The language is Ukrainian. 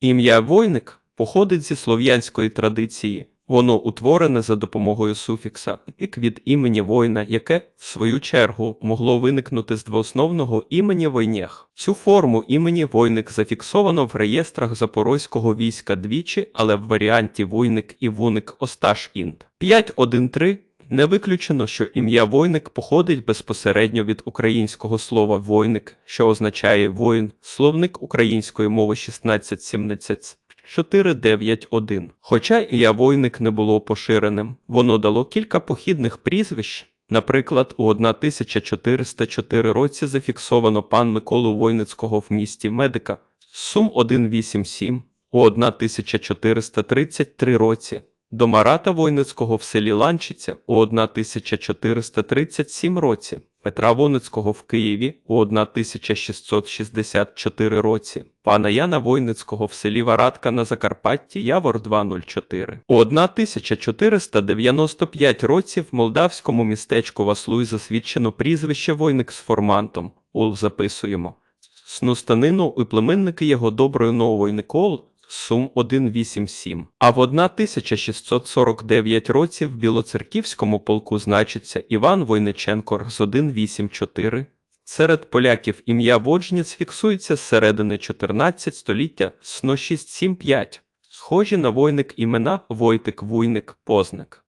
Ім'я Войник походить зі слов'янської традиції. Воно утворене за допомогою суфікса «ік» від імені воїна, яке, в свою чергу, могло виникнути з двоосновного імені Войнєх. Цю форму імені Войник зафіксовано в реєстрах Запорозького війська двічі, але в варіанті Войник і Вуник Осташ Інт. 5.1.3 не виключено, що ім'я Войник походить безпосередньо від українського слова войник, що означає воїн, словник української мови 1617. 491. Хоча ім'я Войник не було поширеним, воно дало кілька похідних прізвищ. Наприклад, у 1404 році зафіксовано пан Миколу Войницького в місті Медика, Сум 187, у 1433 році до Марата Войницького в селі Ланчиця у 1437 році, Петра Воницького в Києві у 1664 році, пана Яна Войницького в селі Варатка на Закарпатті Явор 204. У 1495 році в молдавському містечку Васлуй засвідчено прізвище Войник з формантом. Ул записуємо. Снустанину і племенники його доброї нової Никол Сум 187. А в 1649 році в Білоцерківському полку значиться Іван Войниченко з 184. Серед поляків ім'я Воджніц фіксується з середини 14 століття сно 675. Схожі на войник імена Войтик, Вуйник, Позник.